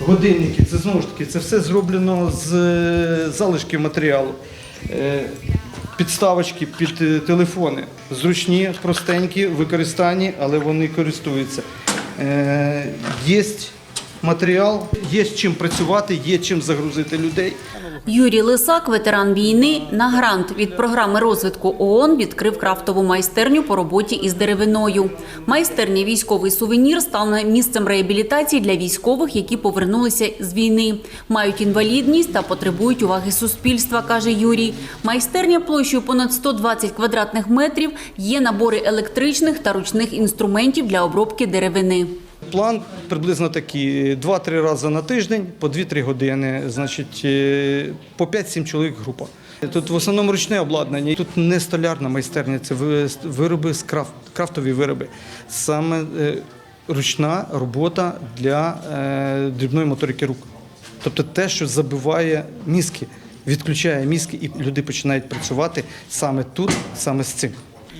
годинники, це знову ж таки, це все зроблено з е, залишків матеріалу. Е, Підставочки під е, телефони зручні, простенькі, використані, але вони користуються. Є матеріал, є з чим працювати, є чим загрузити людей. Юрій Лисак, ветеран війни, на грант від програми розвитку ООН відкрив крафтову майстерню по роботі із деревиною. Майстерня військовий сувенір стане місцем реабілітації для військових, які повернулися з війни, мають інвалідність та потребують уваги суспільства, каже Юрій. Майстерня площею понад 120 квадратних метрів є набори електричних та ручних інструментів для обробки деревини. План приблизно такий: 2-3 рази на тиждень, по 2-3 години, значить, е, по 5-7 чоловік група. Тут в основному ручне обладнання. Тут не столярна майстерня, це вироби з крафт, крафтові вироби. Саме е, ручна робота для е, дрібної моторики рук. Тобто те, що забиває мізки, відключає мізки, і люди починають працювати саме тут, саме з цим.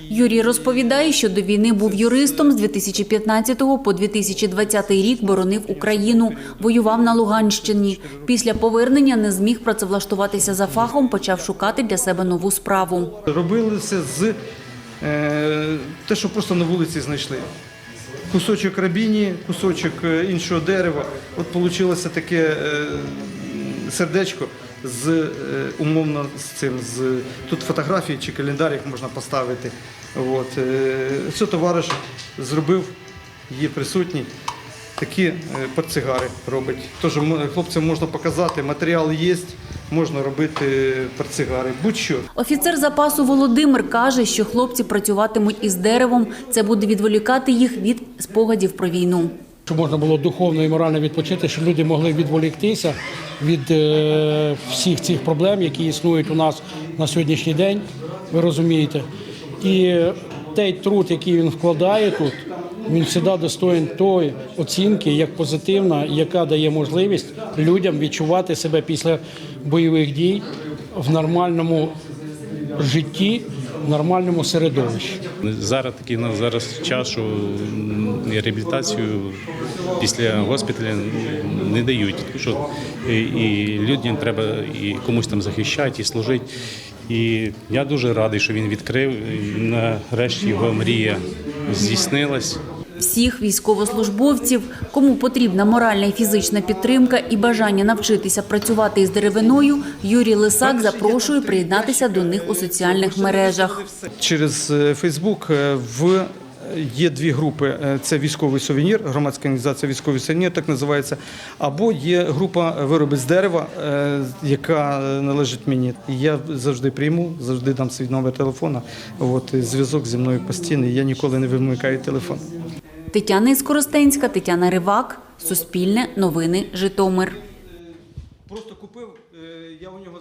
Юрій розповідає, що до війни був юристом з 2015 по 2020 рік боронив Україну, воював на Луганщині. Після повернення не зміг працевлаштуватися за фахом, почав шукати для себе нову справу. Робили це з е, те, що просто на вулиці знайшли. Кусочок рабіні, кусочок е, іншого дерева. От вийшло таке е, сердечко з е, умовно з цим. З, тут фотографії чи календар, їх можна поставити. От, е, це товариш зробив, є присутній. Такі е, портсигари робить. Тож хлопцям можна показати, матеріал є, можна робити портсигари. Будь-що. Офіцер запасу Володимир каже, що хлопці працюватимуть із деревом. Це буде відволікати їх від спогадів про війну. щоб можна було духовно і морально відпочити, щоб люди могли відволіктися від е, всіх цих проблем, які існують у нас на сьогоднішній день. Ви розумієте. І той труд, який він вкладає тут, він завжди достоїн тої оцінки, як позитивна, яка дає можливість людям відчувати себе після бойових дій в нормальному житті, нормальному середовищі. Зараз такий на зараз час, що реабілітацію після госпіталя не дають. Що і людям треба і комусь там захищати, і служити. І я дуже радий, що він відкрив. Нарешті його мрія здійснилась. Всіх військовослужбовців, кому потрібна моральна і фізична підтримка і бажання навчитися працювати із деревиною, Юрій Лисак запрошує приєднатися до них у соціальних мережах. Через е, Фейсбук е, в є дві групи: Е, це військовий сувенір, громадська організація військовий сувенір, так називається. Або є група вироби з дерева, е, яка належить мені. Я завжди прийму, завжди дам свій номер телефона. От зв'язок зі мною постійний. Я ніколи не вимикаю телефон. Тетяна Іскоростенська, Тетяна Ривак, Суспільне, Новини, Житомир. Просто купив, я у нього